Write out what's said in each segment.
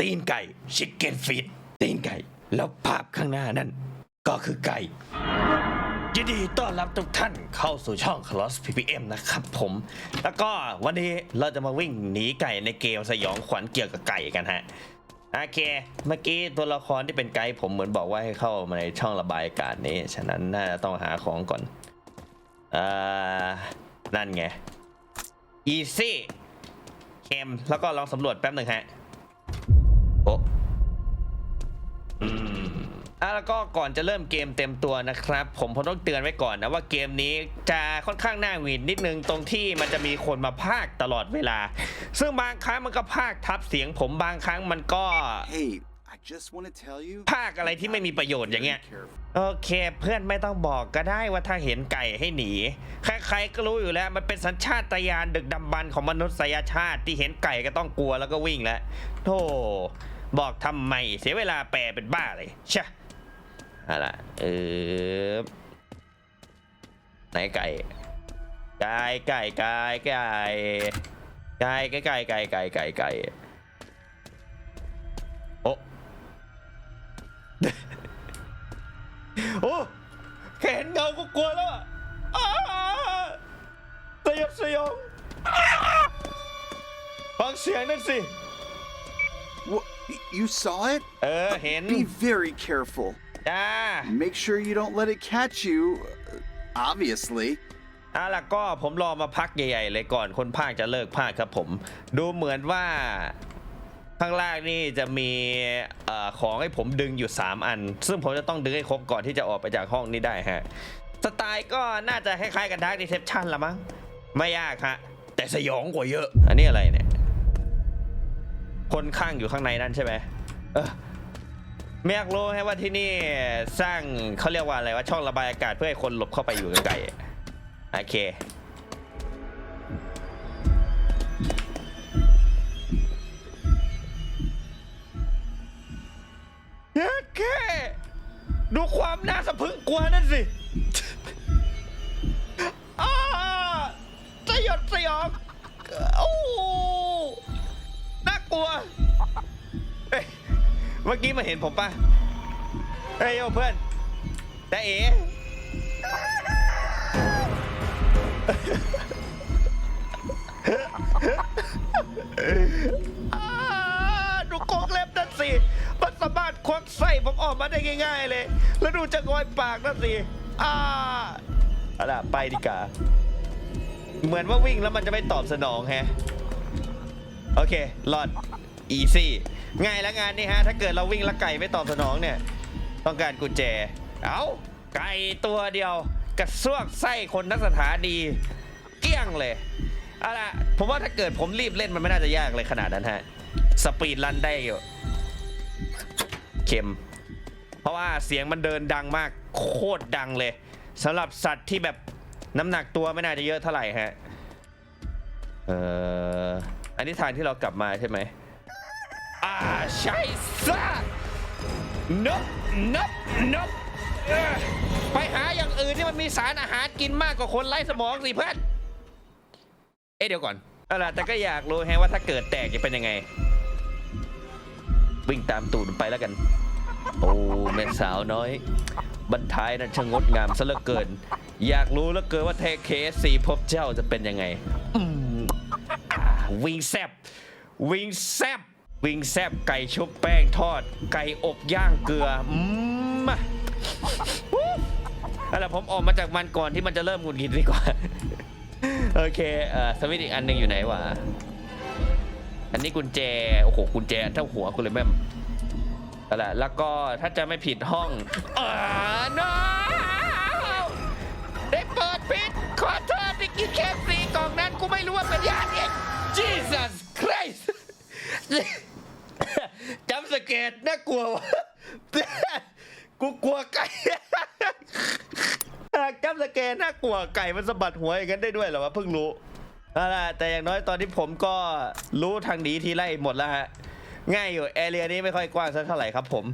ตีนไก่ชิคเก้นฟีดตีนไก่ แล้วภาพข้างหน้านั่น ก็คือไก่ยินดีต้อนรับทุกท่านเข้าสู่ช่อง Cross PPM นะครับผม แล้วก็วันนี้เราจะมาวิ่งหนีไก่ในเกมสยองขวัญเกี่ยวกับไก่กันฮะโอเค เมื่อกี้ตัวละครที่เป็นไกด์ผมเหมือนบอกว่าให้เข้ามาในช่องระบายอากาศนี้ ฉะนั้นน่าจะต้องหาของก่อนอ่านั่นไง easy เค็มแล้วก็ลองสำรวจแป๊บหนึ่งฮะ โอ้ อืมอะแล้วก็ก่อนจะเริ่มเกมเต็มตัวนะครับ ผมผมต้องเตือนไว้ก่อนนะว่าเกมนี้จะค่อนข้างน่าหงุดหงิดนิดนึงตรงที่มันจะมีคนมาพากย์ตลอดเวลา ซึ่งบางครั้งมันก็พากย์ทับเสียงผมบางครั้งมันก็ Hey, I just want to tell you. พากย์อะไรที่ไม่มีประโยชน์อย่างเงี้ย Be careful. โอเค เพื่อนไม่ต้องบอกก็ได้ว่าถ้าเห็นไก่ให้หนี ใครๆก็รู้อยู่แล้ว มันเป็นสัญชาตญาณดึกดำบรรพ์ของมนุษยชาติที่เห็นไก่ก็ต้องกลัวแล้วก็วิ่งแล้วโธ่ บอกทำไมเสียเวลาแปลเป็นบ้าเลยช่อะไรเออไหนไก่ไก่ไก่ไก่ไก่ไก่ไก่ไก่ไก่ไก่ไก่ไก่โอ้โอ้แค่เห็นเงาก็กลัวแล้วอะอ้าสยดสยองฟังเสียงนั่นสิ You saw it? เออ เห็น Be very careful. จ้า Make sure you don't let it catch you. uh, Obviously. เอาล่ะก็ผมรอมาพักใหญ่ๆเลยก่อนคนภาคจะเลิกภาคครับผม ดูเหมือนว่า ข้างล่างนี่จะมีเออของให้ผมดึงอยู่ 3 อัน ซึ่งผมจะต้องดึงให้ครบก่อนที่จะออกไปจากห้องนี้ได้ฮะ สไตล์ก็น่าจะคล้ายๆกับดาร์กดีเทปชันละมั้ง ไม่ยากฮะ แต่สยองกว่าเยอะ อันนี้อะไรเนี่ย คนข้างอยู่ข้างในนั่นใช่ไหมเออไม่อยากรู้ให้ว่าที่นี่สร้างเขาเรียกว่าอะไรว่าช่องระบายอากาศเพื่อให้คนหลบเข้าไปอยู่ใกล้ๆโอเค ปะเฮ้ยโยเพื่อนแต่เอ๋อ้าดูโกงเล็บนั่นสิ มันสามารถควักไส้ผมออกมาได้ง่าย ๆ เลย แล้วดูจะงอยปากนั่นสิ อ่าเอาล่ะไปดีกว่า เหมือนว่าวิ่งแล้วมันจะไม่ตอบสนองแฮะ โอเครอด อีซี่ ง่ายล้วงานนี่ฮะ ถ้าเกิดเราวิ่งล้วไก่ไม่ตอบสนองเนี่ย ต้องการกุญแจ เอาไก่ตัวเดียวกระซวกไส้คนนักสถานีเกลี้ยงเลยเอาล่ะผมว่าถ้าเกิดผมรีบเล่นมันไม่น่าจะยากเลยขนาดนั้นฮะ สปีดรันได้อยู่ เข็ม เพราะว่าเสียงมันเดินดังมากโคตรดังเลยสำหรับสัตว์ที่แบบน้ำหนักตัวไม่น่าจะเยอะเท่าไหร่ฮะ เอ่อ อันนี้ทางที่เรากลับมาใช่ไหม ใช่ซะนบนบนบเออไปหาอย่างอื่นที่มันมีสารอาหารกินมากกว่าคนไร้สมองสิเพื่อน เอ๊ะเดี๋ยวก่อนเอาล่ะแต่ก็อยากรู้แฮะว่าถ้าเกิดแตกจะเป็นยังไง วิ่งตามตูดมันไปแล้วกัน โอ้แม่สาวน้อยบรรทายนั้นช่างงดงามซะเหลือเกิน อยากรู้เหลือเกินว่าเทเคสีพบเจ้าจะเป็นยังไงอืมอ่าวิงแซบวิงแซบ วิงแซบไก่ชุบแป้งทอด ไก่อบย่างเกลืออืมมาวู้เอาล่ะผมออกมาจากมันก่อนที่มันจะเริ่มหงุดหงิดดีกว่า โอเคเอ่อสวิตอีกอันหนึงอยู่ไหนวะ อันนี้กุญแจ โอ้โห กุญแจเท่าหัวกูเลยแม่มเอาล่ะแล้วก็ถ้าจะไม่ผิดห้องเอ่า no ได้เปิดผิดขอโทษที่กินแคปซีกล่องนั้นกูไม่รู้ว่าเป็นยาเอง Jesus Christ สเกตน่ากลัววะกูกลัวไก่จำสเกตน่ากลัวไก่มันสะบัดหัวอย่างนั้นได้ด้วยเหรอวะเพิ่งรู้เอาล่ะแต่อย่างน้อยตอนที่ผมก็รู้ทางหนีทีไล่หมดแล้วฮะ ง่ายอยู่แอเรียนี้ไม่ค่อยกว้างสักเท่าไหร่ครับผม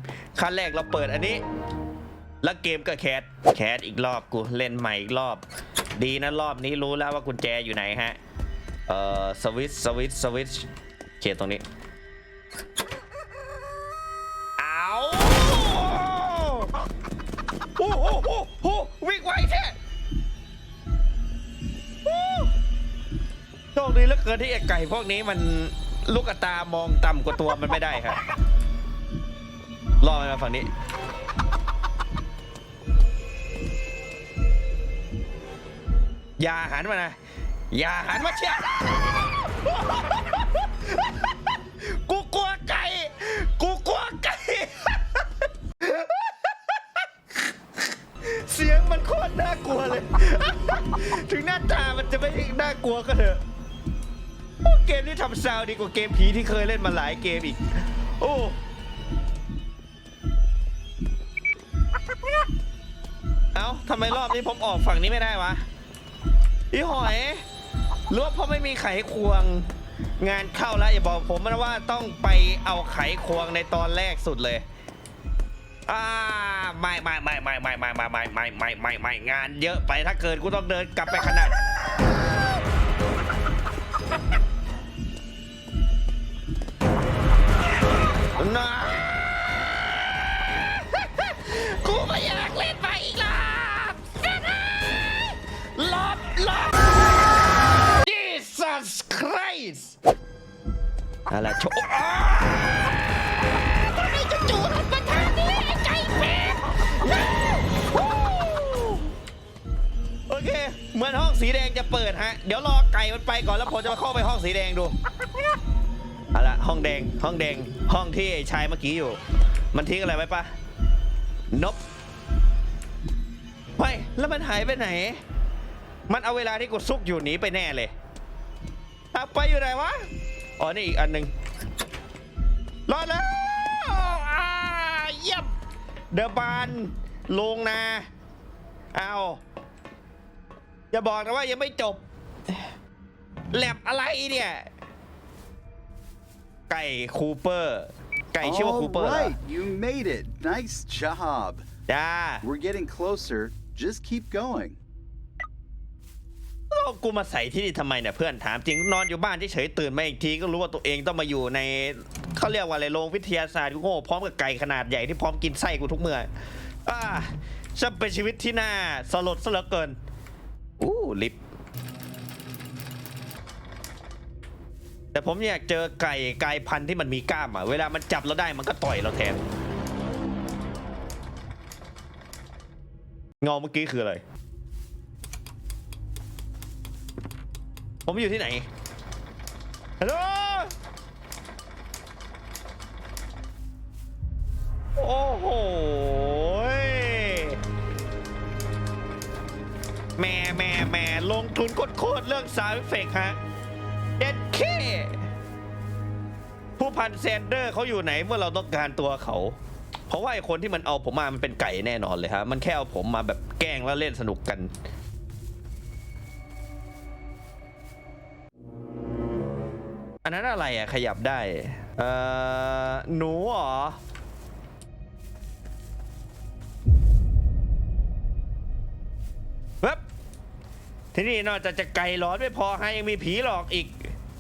ขั้นแรกเราเปิดอันนี้ แล้วเกมก็แคสแคสอีกรอบกูเล่นใหม่อีกรอบ ดีนะรอบนี้รู้แล้วว่ากุญแจอยู่ไหนฮะ เอ่อสวิตสวิตสวิตโอเคตรงนี้ โอ้โหโอ้โหวิ่งไวแท้โอ้โชคดีเหลือเกินที่ไอ้ไก่พวกนี้มันลูกตามองต่ำกว่าตัวมันไม่ได้ครับล่อมันมาฝั่งนี้ อย่าหันมานะ อย่าหันมาเชียากลัวเลย ถึงหน้าตามันจะไม่น่ากลัวก็เถอะโอ้เกมนี้ทำซาวด์ดีกว่าเกมผีที่เคยเล่นมาหลายเกมอีก โอ้เอ้าทำไมรอบนี้ผมออกฝั่งนี้ไม่ได้วะอีหอยหรือว่าเพราะไม่มีไขควงงานเข้าแล้วอย่าบอกผมนะว่าต้องไปเอาไขควงในตอนแรกสุดเลย อ่าไม่ไม่ไม่ไม่ไม่ไม่ไม่ไม่ไม่ไม่ไม่ไม่งานเยอะไปถ้าเกินกูต้องเดินกลับไปขนาดนะกูไม่อยากเล่นไปอีกแล้วลบลบ Jesus Christ อะไรโชว์ เหมือนห้องสีแดงจะเปิดฮะ เดี๋ยวรอไก่มันไปก่อนแล้วผมจะมาเข้าไปห้องสีแดงดูเอาละห้องแดงห้องแดงห้องที่ไอ้ชายเมื่อกี้อยู่ มันทิ้งอะไรไว้ปะนบเฮ้ยแล้วมันหายไปไหน มันเอาเวลาที่กูซุกอยู่หนีไปแน่เลยอาไปอยู่ไหนวะอ๋อนี่อีกอันหนึ่งรอดแล้วอ่าเยี่ยมเดอะบานลงนาเอา อย่าบอกนะว่ายังไม่จบแลบอะไรเนี่ย ไก่คูเปอร์ ไก่ชื่อว่าคู All เปอร์เหรอ right, you made it. Nice job. จ้า We're getting closer. Just keep going. เอากูมาใส่ที่นี่ทำไมเนี่ยเพื่อนถามจริงนอนอยู่บ้านเฉยๆตื่นมาอีกทีก็รู้ว่าตัวเองต้องมาอยู่ในเขาเรียกว่าอะไรโรงวิทยาศาสตร์กูโง่พร้อมกับไก่ขนาดใหญ่ที่พร้อมกินไส้กูทุกเมื่ออ่าจะเป็นชีวิตที่น่าสลดซะเหลือเกิน อู้ลิฟต์แต่ผมอยากเจอไก่ไก่พันธุ์ที่มันมีกล้ามอะ เวลามันจับเราได้มันก็ต่อยเราแทน เงาเมื่อกี้คืออะไร ผมอยู่ที่ไหน ฮัลโหล โอ้โห แม่แม่แม่ลงทุนโคตรๆเรื่องสาวเฟกฮะเด็ดเคผู้พันแซนเดอร์เขาอยู่ไหนเมื่อเราต้องการตัวเขา เพราะว่าไอคนที่มันเอาผมมา มันเป็นไก่แน่นอนเลยฮะ มันแค่เอาผมมาแบบแกล้งแล้วเล่นสนุกกัน อันนั้นอะไรอะขยับได้ เอ่อ หนูเหรอเว็บ ที่นี่นอกจากจะไก่ร้อนไม่พอให้ยังมีผีหลอกอีก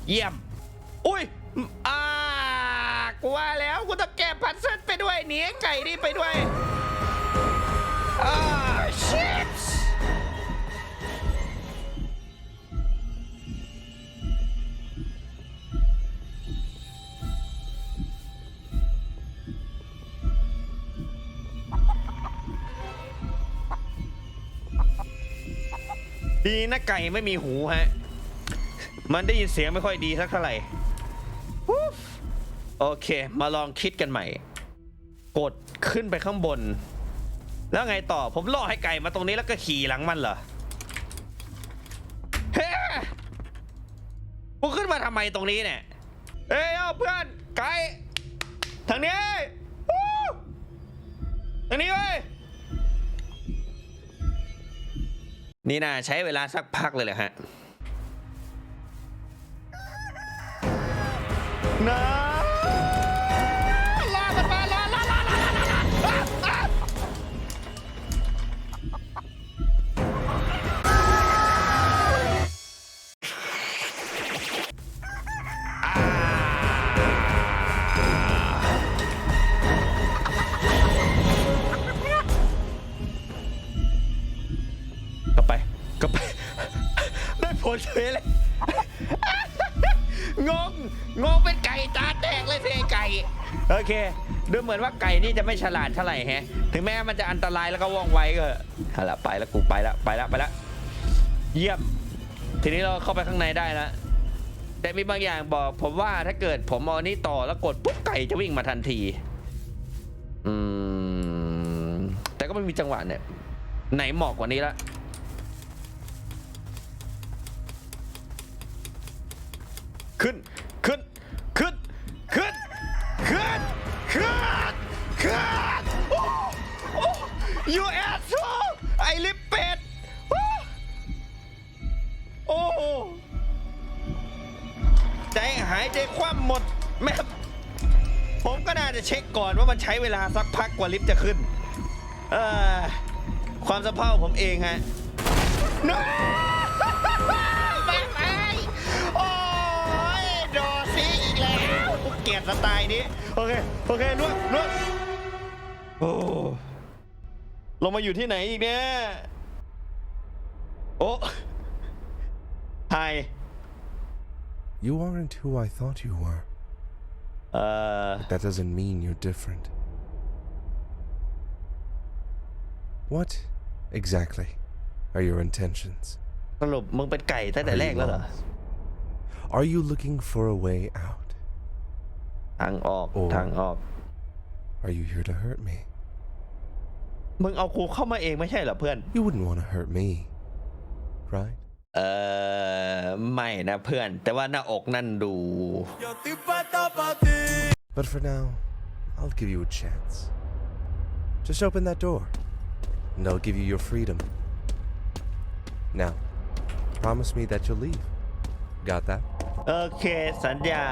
เยี่ยม อุ้ยอ่ากว่าแล้วกูต้องแก้พันเซตไปด้วยหนีไอ้ไก่นี่ไปด้วยอ่าชิ ดีนะไก่ไม่มีหูฮะ มันได้ยินเสียงไม่ค่อยดีสักเท่าไหร่โอเค มาลองคิดกันใหม่ กดขึ้นไปข้างบน แล้วไงต่อผมล่อให้ไก่มาตรงนี้แล้วก็ขี่หลังมันเหรอเฮ้กูขึ้นมาทำไมตรงนี้เนี่ยเอ้ยเพื่อนไก่ทางนี้ทางนี้เว้ย นี่นะใช้เวลาสักพักเลยแหละฮะนะ นเฉยเลย งง งงเป็นไก่ตาแตกเลยเพไอ้ไก่ โอเค ดูเหมือนว่าไก่นี่จะไม่ฉลาดเท่าไหร่แฮะ ถึงแม้มันจะอันตรายแล้วก็ว่องไวก็เถอเอาละไปแล้วกูไปแล้วไปแล้วไปแล้ว เยี่ยม ทีนี้เราเข้าไปข้างในได้แล้ว แต่มีบางอย่างบอกผมว่าถ้าเกิดผมเอานนี้ต่อแล้วกดปุ๊บไก่จะวิ่งมาทันที อืม แต่ก็ไม่มีจังหวะเนี่ย ไหนเหมาะกว่านี้ละ ขึ้น ขึ้น ขึ้น ขึ้น ขึ้น ขึ้น ขึ้นโอ้โอ้ you asshole ไอลิปเป็ดโอ้โอ้ใจหายใจคว่ำหมดแม่ผมก็น่าจะเช็คก่อนว่ามันใช้เวลาสักพักกว่าลิฟต์จะขึ้น เออความสะเพร่าผมเองฮะ no สไตล์นี้ โอเค โอเคล่วงล่วงโอ้ลงมาอยู่ที่ไหนอีกเนี่ย โอ้ไฮ You aren't who I thought you were. เอ่อ That doesn't mean you're different. What exactly are your intentions? สรุปมึงเป็นไก่ตั้งแต่ Are แร you กแล้วเหรอ lost? Are you looking for a way out? ทางออกโอ้ ทางออก Are you here to hurt me? มึงเอากูเข้ามาเองไม่ใช่เหรอเพื่อน You wouldn't want to hurt me, right? เออไม่นะเพื่อน แต่ว่าหน้าอกนั่นดู But for now, I'll give you a chance. Just open that door, and I'll give you your freedom. Now, promise me that you'll leave. Got that? โอเค สัญญา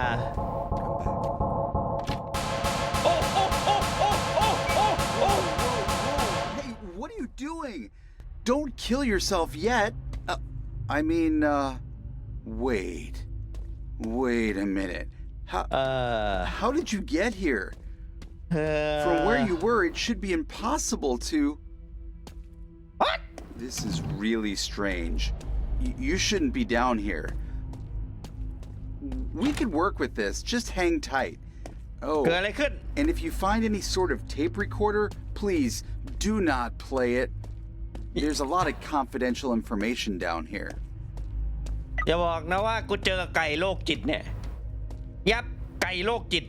doing? Don't kill yourself yet. Uh, I mean, uh, wait. Wait a minute. How, uh, how did you get here? Uh, From where you were, it should be impossible to. What? This is really strange. Y you shouldn't be down here. We could work with this. Just hang tight. Oh. And if you find any sort of tape recorder, please do not play it. There's a lot of confidential information down here. อย่าบอกนะว่ากูเจอไก่โรคจิตเนี่ย ยับไก่โรคจิต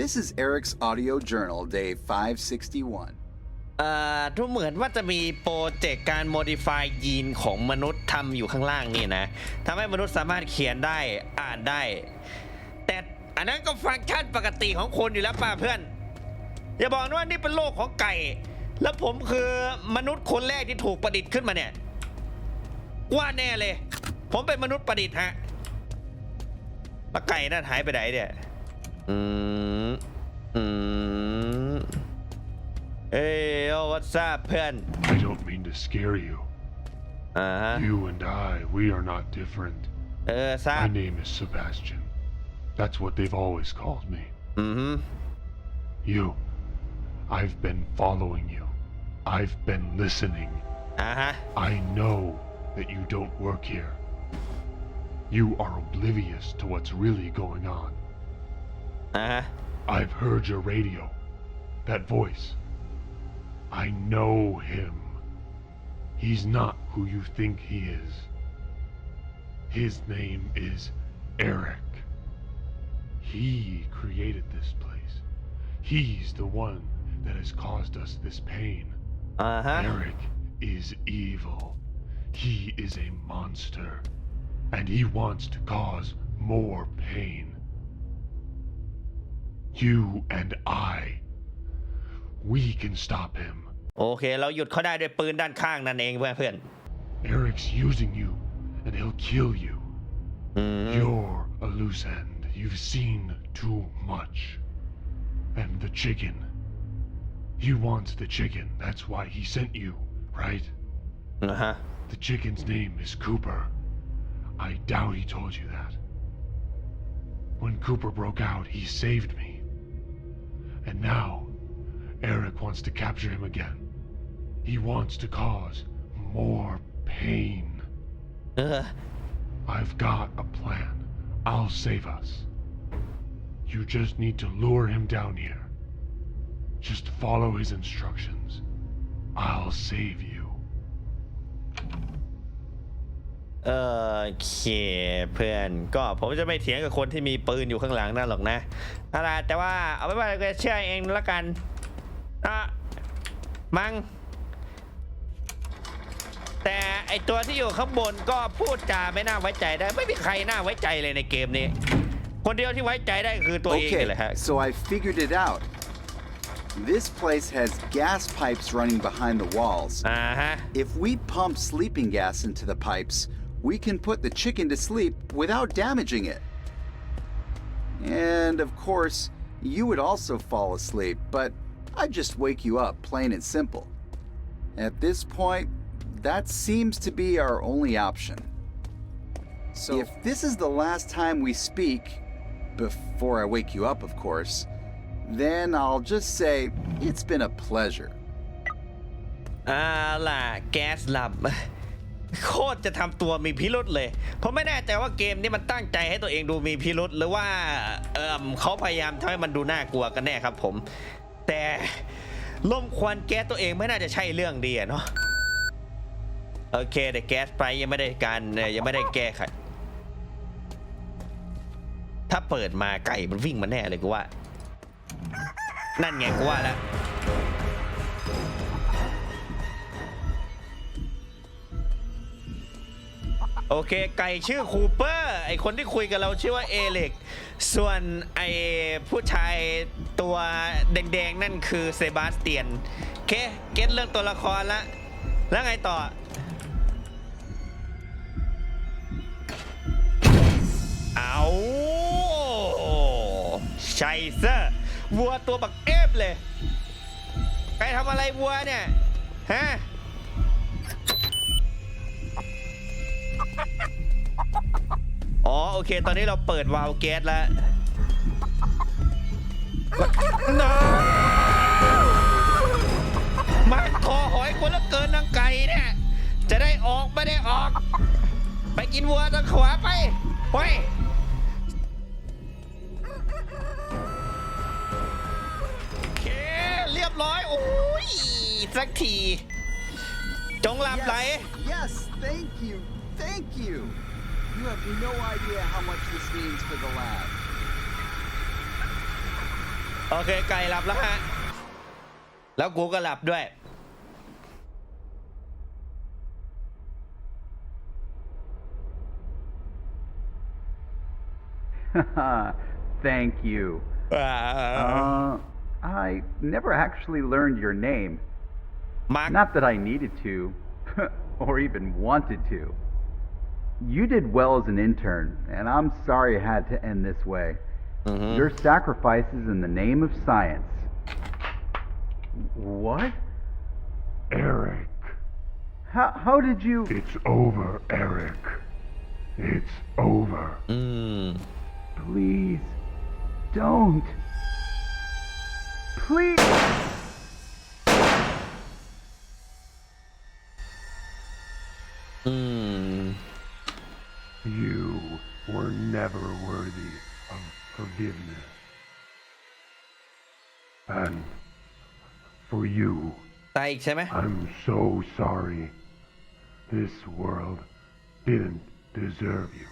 This is Eric's audio journal, day 561. เอ่อทุกเหมือนว่าจะมีโปรเจกต์การ modify ยีนของมนุษย์ทำอยู่ข้างล่างนี่นะทำให้มนุษย์สามารถเขียนได้อ่านได้ แต่อันนั้นก็ฟังก์ชันปกติของคนอยู่แล้วป่ะเพื่อน อย่าบอกนะว่านี่เป็นโลกของไก่ แล้วผมคือมนุษย์คนแรกที่ถูกประดิษฐ์ขึ้นมาเนี่ย ว่าแน่เลย ผมเป็นมนุษย์ประดิษฐ์ฮะแล้วไก่นั่นหายไปไหนเนี่ย อืม อืม เอ้ยโอ้ what's up เพื่อน I don't mean to scare you. อ่าฮะ You and I, we are not different. เออทราบ My name is Sebastian. That's what they've always called me. อือฮึ You. I've been following you. I've been listening. Uh huh. I know that you don't work here. You are oblivious to what's really going on. Uh huh. I've heard your radio. That voice. I know him. He's not who you think he is. His name is Eric. He created this place. He's the one that has caused us this pain. อ่าฮะ Eric is evil. He is a monster. And he wants to cause more pain. You and I. We can stop him. โอเค เราหยุดเขาได้ด้วยปืนด้านข้างนั่นเองเพื่อนเพื่อน Eric's using you, and he'll kill you. อืม You're a loose end. You've seen too much. And the chicken. you wants the chicken. That's why he sent you, right? Uh huh. The chicken's name is Cooper. I doubt he told you that. When Cooper broke out, he saved me. And now, Eric wants to capture him again. He wants to cause more pain. Uh. I've got a plan. I'll save us. You just need to lure him down here. Just follow his instructions. I'll save you. เออโอเคเพื่อนก็ผมจะไม่เถียงกับคนที่มีปืนอยู่ข้างหลังนั่นหรอกนะอะไรแต่ว่าเอาไว้ว่าเราจะเชื่อเองละกันอะมังแต่ไอตัวที่อยู่ข้างบนก็พูดจาไม่น่าไว้ใจได้ ไม่มีใครน่าไว้ใจเลยในเกมนี้ คนเดียวที่ไว้ใจได้คือตัวเอง Okay, นี่แหละฮะ so I figured it out. This place has gas pipes running behind the walls. Uh-huh. If we pump sleeping gas into the pipes, we can put the chicken to sleep without damaging it. And of course, you would also fall asleep, but I'd just wake you up, plain and simple. At this point, that seems to be our only option. So if this is the last time we speak, before I wake you up, of course, then I'll just say it's been a pleasure. อาล่ะแก๊สลับ โคตรจะทำตัวมีพิรุษเลยผมไม่แน่ใจว่าเกมนี้มันตั้งใจให้ตัวเองดูมีพิรุษหรือว่าเออเขาพยายามทำให้มันดูน่ากลัวกันแน่ครับผม แต่ลมควันแก๊สตัวเองไม่น่าจะใช่เรื่องดีอะเนาะโอเคแต่แก๊สไปยังไม่ได้การยังไม่ได้แก้ไขถ้าเปิดมาไก่มันวิ่งมาแน่เลยกูว่า นั่นไงกูว่าแล้วโอเค ไก่ชื่อคูเปอร์ ไอคนที่คุยกับเราชื่อว่าเอเล็ก ส่วนไอผู้ชายตัวแดงๆ นั่นคือเซบาสเตียน โอเค เก็ตเรื่องตัวละครละ แล้วไงต่อ เอาใช่เซอร์ วัวตัวบักเอฟเลยใครทำอะไรวัวเนี่ยฮะอ๋อโอเค ตอนนี้เราเปิดวาล์วแก๊สแล้วน้ามันคอหอยคนละเกินนางไก่เนี่ย จะได้ออกไม่ได้ออก ไปกินวัวทางขวาไป ไป สักที จงหลับไหล yes, thank you, thank you. You have no idea how much this means for the lab. โอเค ไก่หลับแล้วฮะ แล้วกูก็หลับด้วย Thank you. Uh, I never actually learned your name. My Not that I needed to, or even wanted to. You did well as an intern, and I'm sorry it had to end this way. Mm-hmm. Your sacrifices in the name of science. What? Eric. How, how did you. It's over, Eric. It's over. Mm. Please, don't. Please. อืม You were never worthy of forgiveness. And for you, ตายอีกใช่ไหม I'm so sorry. This world didn't deserve you.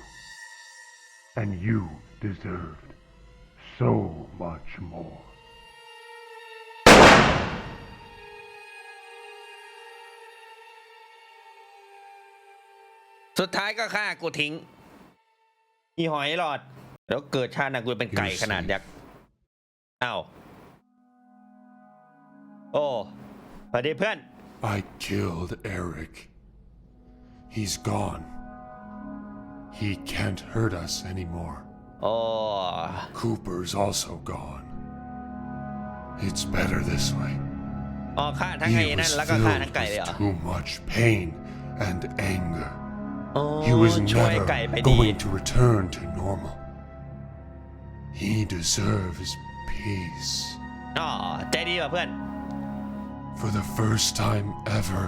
And you deserved so much more. สุดท้ายก็ฆ่ากูทิ้ง อีหอยหลอด แล้วเกิดชาติหนากูเป็นไก่ขนาดยักษ์อ้าวโอ้สวัสดีเพื่อน I killed Eric. He's gone. He can't hurt us anymore. โอ้ Cooper's also gone. It's better this way. อ๋อฆ่าทั้งไอ้ He นั่น was แล้วก็ฆ่า filled ทั้งไก่เลยเหรอ with too much pain and anger. โอ้ He was ช่วย never ไก่ไปดี going to return to normal. He deserves peace. อ๋อใจดีกว่าเพื่อน For the first time ever,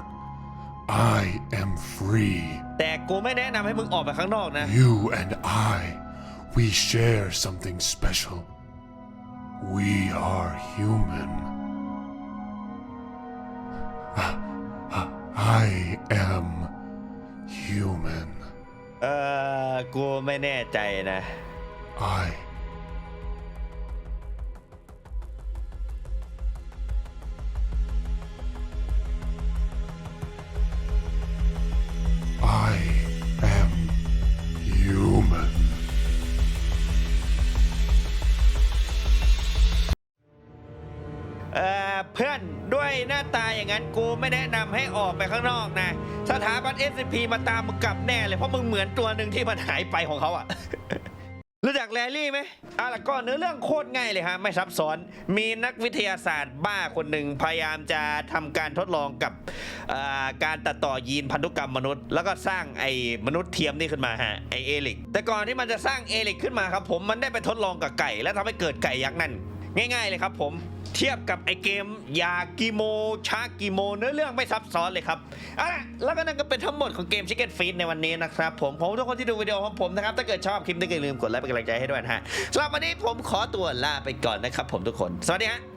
I am free. แต่กูไม่แนะนำให้มึงออกไปข้างนอกนะ You and I We share something special. We are human. I am human. เออกูไม่แน่ใจนะ I I am human. เออเพื่อนด้วยหน้าตาอย่า งั้นกูไม่แนะนำให้ออกไปข้างนอกนะ สถาบัน SCP มาตามมึงกลับแน่เลย เพราะมึงเหมือนตัวหนึ่งที่มันหายไปของเขาอะ รู้จักแรลลี่ไหมอะแล้วก็เนื้อเรื่องโคตรง่ายเลยฮะ ไม่ซับซ้อน มีนักวิทยาศาสตร์บ้าคนหนึ่งพยายามจะทำการทดลองกับอ่าการตัดต่อยีนพันธุกรรมมนุษย์ แล้วก็สร้างไอ้มนุษย์เทียมนี่ขึ้นมาฮะ ไอเอลิก แต่ก่อนที่มันจะสร้างเอลิกขึ้นมาครับผม มันได้ไปทดลองกับไก่ แล้วทำให้เกิดไก่ยักษ์นั่น ง่ายๆเลยครับผม เทียบกับไอเกมยากิโมชากิโมเนื้อเรื่องไม่ซับซ้อนเลยครับอะแล้วก็นั่นก็เป็นทั้งหมดของเกมชิคเก้นฟีดในวันนี้นะครับผมผมทุกคนที่ดูวิดีโอของผมนะครับ ถ้าเกิดชอบคลิปนี้ก็อย่าลืมกดไลค์เป็นกำลังใจให้ด้วยนะฮะสำหรับวันนี้ผมขอตัวลาไปก่อนนะครับผมทุกคน สวัสดีฮะ